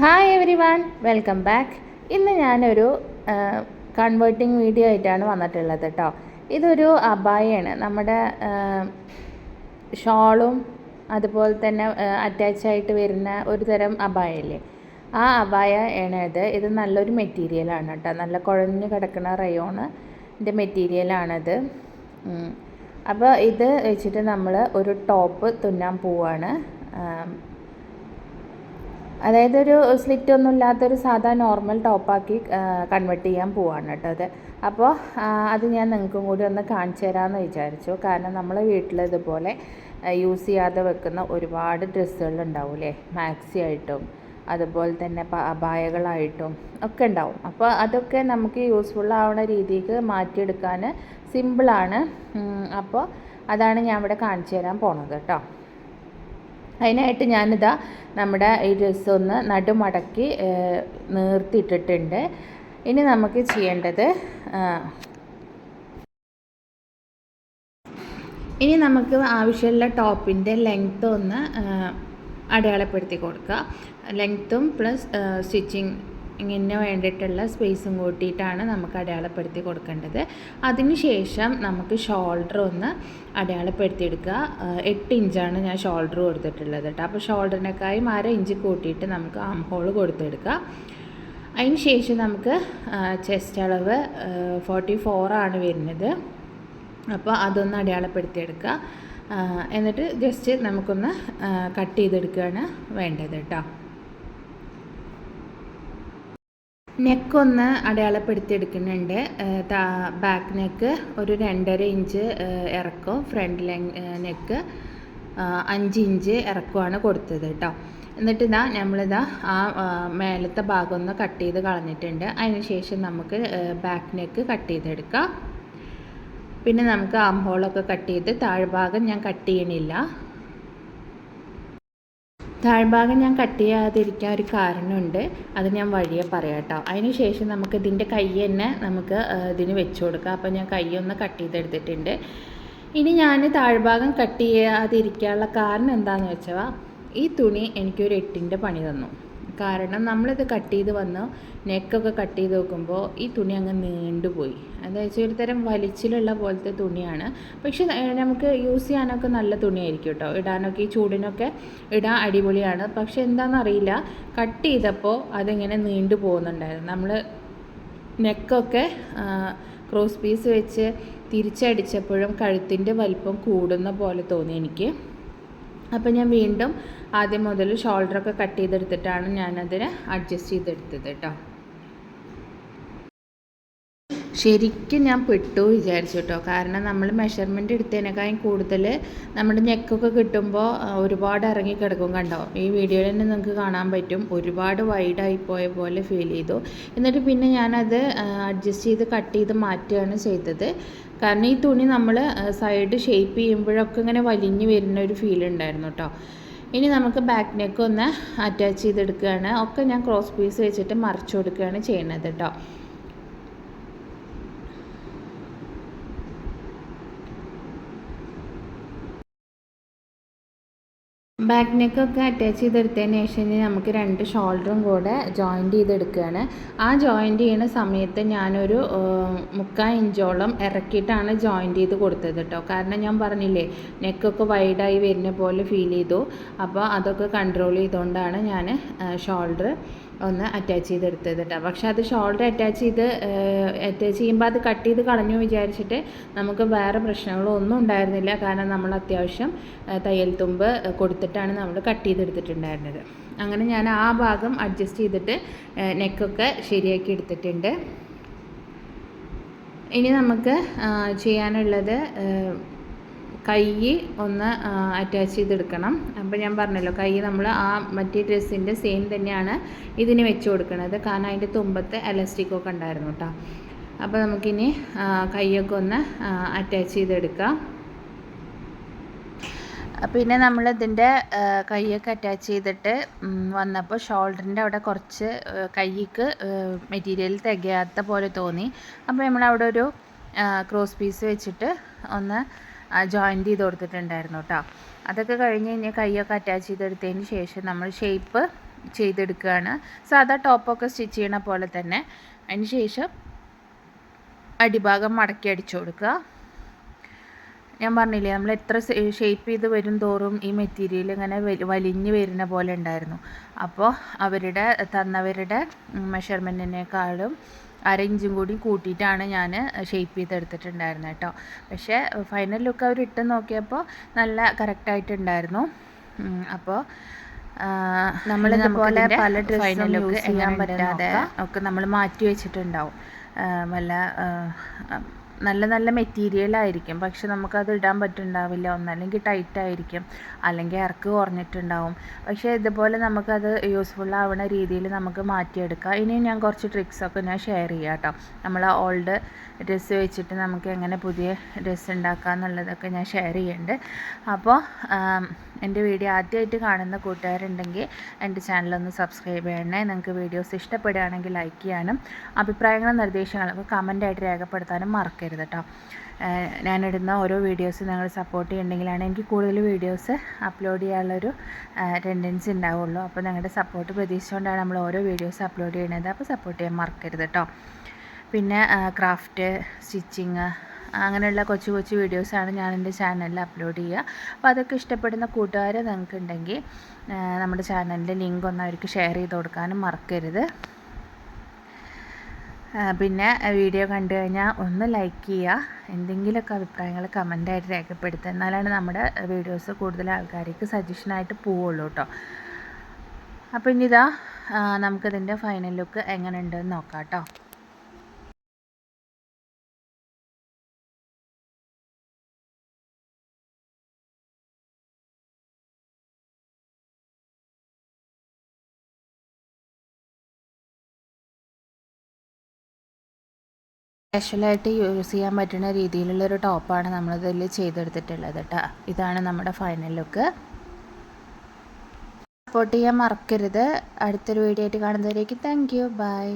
Hi everyone welcome back ഇന്ന് ഞാനൊരു converting video ആയിട്ടാണ് വന്നിട്ടുള്ളത് കേട്ടോ ഇതൊരു അബായയാണ് നമ്മുടെ ഷോളും അതുപോലെ തന്നെ അറ്റാച്ച് ആയിട്ട് വരുന്ന ഒരു തരം അബായല്ലേ ആ അബായ ആണത്. ഇത് നല്ലൊരു മെറ്റീരിയലാണ് കേട്ടോ നല്ല കുഴഞ്ഞു കിടക്കുന്ന റയോണിന്റെ മെറ്റീരിയലാണിത് അപ്പോൾ ഇത് വെച്ചിട്ട് നമ്മൾ ഒരു ടോപ്പ് തുന്നാൻ പോവാണ്. അതായത് ഒരു സ്ലിറ്റ് ഒന്നും ഇല്ലാത്തൊരു സാധാ നോർമൽ ടോപ്പാക്കി കൺവെർട്ട് ചെയ്യാൻ പോവാണ് കേട്ടോ അത്. അപ്പോൾ അത് ഞാൻ നിങ്ങൾക്കും കൂടി ഒന്ന് കാണിച്ചു തരാമെന്ന് വിചാരിച്ചു. കാരണം നമ്മളെ വീട്ടിൽ ഇതുപോലെ യൂസ് ചെയ്യാതെ വെക്കുന്ന ഒരുപാട് ഡ്രസ്സുകൾ ഉണ്ടാവില്ലേ മാക്സി ആയിട്ടും അതുപോലെ തന്നെ അപായകളായിട്ടും ഒക്കെ ഉണ്ടാവും. അപ്പോൾ അതൊക്കെ നമുക്ക് യൂസ്ഫുൾ ആവുന്ന രീതിക്ക് മാറ്റിയെടുക്കാൻ സിമ്പിളാണ് അപ്പോൾ അതാണ് ഞാൻ ഇവിടെ കാണിച്ചു തരാൻ പോണത് കേട്ടോ. അതിനായിട്ട് ഞാനിതാ നമ്മുടെ ഈ ഡ്രസ്സ് ഒന്ന് നടുമടക്കി നീർത്തിയിട്ടിട്ടുണ്ട്. ഇനി നമുക്ക് ചെയ്യേണ്ടത് ഇനി നമുക്ക് ആവശ്യമുള്ള ടോപ്പിന്റെ ലെങ്ത്ത് ഒന്ന് അടയാളപ്പെടുത്തി കൊടുക്കുക. ലെങ്ത്തും പ്ലസ് സ്റ്റിച്ചിങ് ഇങ്ങനെ വേണ്ടിയിട്ടുള്ള സ്പേസും കൂട്ടിയിട്ടാണ് നമുക്ക് അടയാളപ്പെടുത്തി കൊടുക്കേണ്ടത്. അതിനുശേഷം നമുക്ക് ഷോൾഡർ ഒന്ന് അടയാളപ്പെടുത്തിയെടുക്കുക എട്ട് ഇഞ്ചാണ് ഞാൻ ഷോൾഡർ കൊടുത്തിട്ടുള്ളത് കേട്ടോ അപ്പോൾ ഷോൾഡറിനേക്കായും അര ഇഞ്ച് കൂട്ടിയിട്ട് നമുക്ക് ആം ഹോൾ കൊടുത്തെടുക്കുക അതിന് ശേഷം നമുക്ക് ചെസ്റ്റ് അളവ് ഫോർട്ടി ഫോറാണ് വരുന്നത്. അപ്പോൾ അതൊന്ന് അടയാളപ്പെടുത്തിയെടുക്കുക എന്നിട്ട് ജസ്റ്റ് നമുക്കൊന്ന് കട്ട് ചെയ്തെടുക്കുകയാണ് വേണ്ടത് കേട്ടോ നെക്കൊന്ന് അടയാളപ്പെടുത്തിയെടുക്കുന്നുണ്ട്. ബാക്ക് നെക്ക് ഒരു രണ്ടര ഇഞ്ച് ഇറക്കും ഫ്രണ്ട് നെക്ക് അഞ്ച് ഇഞ്ച് ഇറക്കമാണ് കൊടുത്തത് കേട്ടോ എന്നിട്ട് ഇതാ നമ്മളിതാ ആ മേലത്തെ ഭാഗം ഒന്ന് കട്ട് ചെയ്ത് കളഞ്ഞിട്ടുണ്ട്. അതിന് ശേഷം നമുക്ക് ബാക്ക് നെക്ക് കട്ട് ചെയ്തെടുക്കാം. പിന്നെ നമുക്ക് ആം ഹോളൊക്കെ കട്ട് ചെയ്ത് താഴ്ഭാഗം ഞാൻ കട്ട് ചെയ്യണില്ല. താഴ്ഭാഗം ഞാൻ കട്ട് ചെയ്യാതിരിക്കാൻ ഒരു കാരണമുണ്ട്. അത് ഞാൻ വഴിയെ പറയാം കേട്ടോ അതിന് ശേഷം നമുക്ക് ഇതിന്റെ കൈ തന്നെ നമുക്ക് ഇതിന് വെച്ച് കൊടുക്കാം. അപ്പോൾ ഞാൻ കൈ ഒന്ന് കട്ട് ചെയ്തെടുത്തിട്ടുണ്ട്. ഇനി ഞാൻ താഴ്ഭാഗം കട്ട് ചെയ്യാതിരിക്കാനുള്ള കാരണം എന്താണെന്ന് വെച്ചാൽ ഈ തുണി എനിക്കൊരു എട്ടിന്റെ പണി തന്നു. കാരണം നമ്മളിത് കട്ട് ചെയ്ത് വന്ന് നെക്കൊക്കെ കട്ട് ചെയ്ത് നോക്കുമ്പോൾ ഈ തുണി അങ്ങ് നീണ്ടുപോയി. അതായത് ഒരു തരം വലിച്ചിലുള്ള പോലത്തെ തുണിയാണ്. പക്ഷെ നമുക്ക് യൂസ് ചെയ്യാനൊക്കെ നല്ല തുണിയായിരിക്കും കേട്ടോ ഇടാനൊക്കെ ഈ ചൂടിനൊക്കെ ഇടാൻ അടിപൊളിയാണ്. പക്ഷെ എന്താണെന്നറിയില്ല കട്ട് ചെയ്തപ്പോൾ അതിങ്ങനെ നീണ്ടു പോകുന്നുണ്ടായിരുന്നു. നമ്മൾ നെക്കൊക്കെ ക്രോസ് പീസ് വെച്ച് തിരിച്ചടിച്ചപ്പോഴും കഴുത്തിന്റെ വലിപ്പം കൂടുന്ന പോലെ തോന്നി എനിക്ക്. അപ്പോൾ ഞാൻ വീണ്ടും ആദ്യം മുതൽ ഷോൾഡറൊക്കെ കട്ട് ചെയ്തെടുത്തിട്ടാണ് ഞാനതിന് അഡ്ജസ്റ്റ് ചെയ്തെടുത്തത് കേട്ടോ ശരിക്കും ഞാൻ പെട്ടു വിചാരിച്ചു കേട്ടോ കാരണം നമ്മൾ മെഷർമെന്റ് എടുത്തതിനേക്കാളും കൂടുതൽ നമ്മുടെ നെക്കൊക്കെ കിട്ടുമ്പോൾ ഒരുപാട് ഇറങ്ങി കിടക്കും കണ്ടോ. ഈ വീഡിയോയിൽ തന്നെ നിങ്ങൾക്ക് കാണാൻ പറ്റും. ഒരുപാട് വൈഡായി പോയ പോലെ ഫീൽ ചെയ്തു. എന്നിട്ട് പിന്നെ ഞാനത് അഡ്ജസ്റ്റ് ചെയ്ത് കട്ട് ചെയ്ത് മാറ്റുകയാണ് ചെയ്തത്. കാരണം ഈ തുണി നമ്മൾ സൈഡ് ഷേപ്പ് ചെയ്യുമ്പോഴൊക്കെ ഇങ്ങനെ വലിഞ്ഞ് വരുന്ന ഒരു ഫീൽ ഉണ്ടായിരുന്നു കേട്ടോ ഇനി നമുക്ക് ബാക്ക് നെക്ക് ഒന്ന് അറ്റാച്ച് ചെയ്തെടുക്കുകയാണ് ഒക്കെ ഞാൻ ക്രോസ് പീസ് വെച്ചിട്ട് മറിച്ച് കൊടുക്കുകയാണ് ചെയ്യുന്നത് കേട്ടോ ബാക്ക് നെക്കൊക്കെ അറ്റാച്ച് ചെയ്തെടുത്തതിന് ശേഷം നമുക്ക് രണ്ട് ഷോൾഡറും കൂടെ ജോയിന്റ് ചെയ്തെടുക്കുകയാണ്. ആ ജോയിന്റ് ചെയ്യുന്ന സമയത്ത് ഞാനൊരു മുക്കാൽ ഇഞ്ചോളം ഇറക്കിയിട്ടാണ് ജോയിന്റ് ചെയ്ത് കൊടുത്തത് കേട്ടോ. കാരണം ഞാൻ പറഞ്ഞില്ലേ നെക്കൊക്കെ വൈഡായി വരുന്ന പോലെ ഫീൽ ചെയ്തു. അപ്പോൾ അതൊക്കെ കൺട്രോൾ ചെയ്തുകൊണ്ടാണ് ഞാൻ ഷോൾഡർ ഒന്ന് അറ്റാച്ച് ചെയ്തെടുത്തത് കേട്ടോ പക്ഷേ അത് ഷോൾഡർ അറ്റാച്ച് ചെയ്ത് അറ്റാച്ച് ചെയ്യുമ്പോൾ അത് കട്ട് ചെയ്ത് കളഞ്ഞു വിചാരിച്ചിട്ട് നമുക്ക് വേറെ പ്രശ്നങ്ങളോ ഒന്നും ഉണ്ടായിരുന്നില്ല. കാരണം നമ്മൾ അത്യാവശ്യം തയ്യൽ തുമ്പ് കൊടുത്തിട്ടാണ് നമ്മൾ കട്ട് ചെയ്തെടുത്തിട്ടുണ്ടായിരുന്നത് അങ്ങനെ ഞാൻ ആ ഭാഗം അഡ്ജസ്റ്റ് ചെയ്തിട്ട് നെക്കൊക്കെ ശരിയാക്കി എടുത്തിട്ടുണ്ട്. ഇനി നമുക്ക് ചെയ്യാനുള്ളത് കൈ ഒന്ന് അറ്റാച്ച് ചെയ്തെടുക്കണം. അപ്പോൾ ഞാൻ പറഞ്ഞല്ലോ കൈ നമ്മൾ ആ മറ്റേ ഡ്രസ്സിന്റെ സെയിം തന്നെയാണ് ഇതിന് വെച്ച് കൊടുക്കുന്നത് കാരണം അതിന്റെ തുമ്പത്ത് എലാസ്റ്റിക്കൊക്കെ ഉണ്ടായിരുന്നു കേട്ടോ അപ്പോൾ നമുക്കിനി കൈയൊക്കെ ഒന്ന് അറ്റാച്ച് ചെയ്തെടുക്കാം. പിന്നെ നമ്മൾ ഇതിന്റെ കൈയൊക്കെ അറ്റാച്ച് ചെയ്തിട്ട് വന്നപ്പോൾ ഷോൾഡറിന്റെ അവിടെ കുറച്ച് കൈക്ക് മെറ്റീരിയൽ തികയാത്ത പോലെ തോന്നി. അപ്പോൾ നമ്മളവിടെ ഒരു ക്രോസ് പീസ് വെച്ചിട്ട് ഒന്ന് ജോയിന്റ് ചെയ്ത് കൊടുത്തിട്ടുണ്ടായിരുന്നു കേട്ടോ അതൊക്കെ കഴിഞ്ഞ് കഴിഞ്ഞാൽ കൈയൊക്കെ അറ്റാച്ച് ചെയ്തെടുത്തതിന് ശേഷം നമ്മൾ ഷേപ്പ് ചെയ്തെടുക്കുകയാണ്. സാധാ ടോപ്പൊക്കെ സ്റ്റിച്ച് ചെയ്യണ പോലെ തന്നെ. അതിന് ശേഷം അടിഭാഗം മടക്കി അടിച്ചു കൊടുക്കുക. ഞാൻ പറഞ്ഞില്ലേ നമ്മൾ എത്ര ഷേപ്പ് ചെയ്ത് വരും തോറും ഈ മെറ്റീരിയൽ ഇങ്ങനെ വലിഞ്ഞ് വരുന്ന പോലെ ഉണ്ടായിരുന്നു. അപ്പോൾ അവരുടെ തന്നവരുടെ മെഷർമെന്റിനേക്കാളും അര ഇഞ്ചും കൂടി കൂട്ടിയിട്ടാണ് ഞാൻ ഷേപ്പ് ചെയ്തെടുത്തിട്ടുണ്ടായിരുന്നത് കേട്ടോ. പക്ഷേ ഫൈനൽ ലുക്ക് അവർ ഇട്ട് നോക്കിയപ്പോൾ നല്ല കറക്റ്റായിട്ടുണ്ടായിരുന്നു അപ്പോൾ നമ്മൾ ഇതുപോലെ പല ഡ്രസ്സും യൂസ് ചെയ്യാൻ പറ്റാതെ ഒക്കെ നമ്മൾ മാറ്റി വെച്ചിട്ടുണ്ടാവും. വല്ല നല്ല നല്ല മെറ്റീരിയൽ ആയിരിക്കും. പക്ഷെ നമുക്കത് ഇടാൻ പറ്റുന്നുണ്ടാവില്ല. ഒന്നല്ലെങ്കിൽ ടൈറ്റ് ആയിരിക്കും. അല്ലെങ്കിൽ ഇറക്ക് കുറഞ്ഞിട്ടുണ്ടാവും. പക്ഷേ ഇതുപോലെ നമുക്കത് യൂസ്ഫുൾ ആവുന്ന രീതിയിൽ നമുക്ക് മാറ്റിയെടുക്കാം. ഇനി ഞാൻ കുറച്ച് ട്രിക്സൊക്കെ ഞാൻ ഷെയർ ചെയ്യാം കേട്ടോ. നമ്മൾ ഓൾഡ് ഡ്രസ്സ് വെച്ചിട്ട് നമുക്ക് എങ്ങനെ പുതിയ ഡ്രസ്സ് ഉണ്ടാക്കാം എന്നുള്ളതൊക്കെ ഞാൻ ഷെയർ ചെയ്യുന്നുണ്ട്. അപ്പോൾ എന്റെ വീഡിയോ ആദ്യമായിട്ട് കാണുന്ന കൂട്ടുകാരുണ്ടെങ്കിൽ എന്റെ ചാനലൊന്ന് സബ്സ്ക്രൈബ് ചെയ്യണേ. നിങ്ങൾക്ക് വീഡിയോസ് ഇഷ്ടപ്പെടുകയാണെങ്കിൽ ലൈക്ക് ചെയ്യാനും അഭിപ്രായങ്ങളും നിർദ്ദേശങ്ങളൊക്കെ കമന്റായിട്ട് രേഖപ്പെടുത്താനും മറക്കരുത്. കേട്ടോ ഞാനിടുന്ന ഓരോ വീഡിയോസ് നിങ്ങൾ സപ്പോർട്ട് ചെയ്യുന്നുണ്ടെങ്കിലാണ് എനിക്ക് കൂടുതൽ വീഡിയോസ് അപ്ലോഡ് ചെയ്യാനുള്ളൊരു ടെൻഡൻസി ഉണ്ടാവുള്ളൂ. അപ്പോൾ നിങ്ങളുടെ സപ്പോർട്ട് പ്രതീക്ഷിച്ചുകൊണ്ടാണ് നമ്മൾ ഓരോ വീഡിയോസ് അപ്ലോഡ് ചെയ്യുന്നത്. അപ്പോൾ സപ്പോർട്ട് ചെയ്യാൻ മറക്കരുത് കേട്ടോ പിന്നെ ക്രാഫ്റ്റ് സ്റ്റിച്ചിങ് അങ്ങനെയുള്ള കൊച്ചു കൊച്ചു വീഡിയോസാണ് ഞാൻ എന്റെ ചാനലിൽ അപ്ലോഡ് ചെയ്യുക. അപ്പോൾ അതൊക്കെ ഇഷ്ടപ്പെടുന്ന കൂട്ടുകാർ നിങ്ങൾക്കുണ്ടെങ്കിൽ നമ്മുടെ ചാനലിന്റെ ലിങ്ക് ഒന്ന് അവർക്ക് ഷെയർ ചെയ്ത് കൊടുക്കാനും മറക്കരുത്. പിന്നെ വീഡിയോ കണ്ടു കഴിഞ്ഞാൽ ഒന്ന് ലൈക്ക് ചെയ്യുക. എന്തെങ്കിലുമൊക്കെ അഭിപ്രായങ്ങൾ കമന്റായിട്ട് രേഖപ്പെടുത്തുക. എന്നാലാണ് നമ്മുടെ വീഡിയോസ് കൂടുതൽ ആൾക്കാർക്ക് സജഷനായിട്ട് പോവുള്ളൂ കേട്ടോ. അപ്പോൾ ഇനി ഇതാ നമുക്കിതിന്റെ ഫൈനൽ ലുക്ക് എങ്ങനെ ഉണ്ടെന്ന് നോക്കാം കേട്ടോ. സ്പെഷ്യലായിട്ട് യൂസ് ചെയ്യാൻ പറ്റുന്ന രീതിയിലുള്ളൊരു ടോപ്പാണ് നമ്മളിതിൽ ചെയ്തെടുത്തിട്ടുള്ളത് കേട്ടോ ഇതാണ് നമ്മുടെ ഫൈനൽ ലുക്ക് സപ്പോർട്ട് ചെയ്യാൻ മറക്കരുത്. അടുത്തൊരു വീഡിയോ ആയിട്ട് കാണുന്നവരേക്ക് താങ്ക് യു ബൈ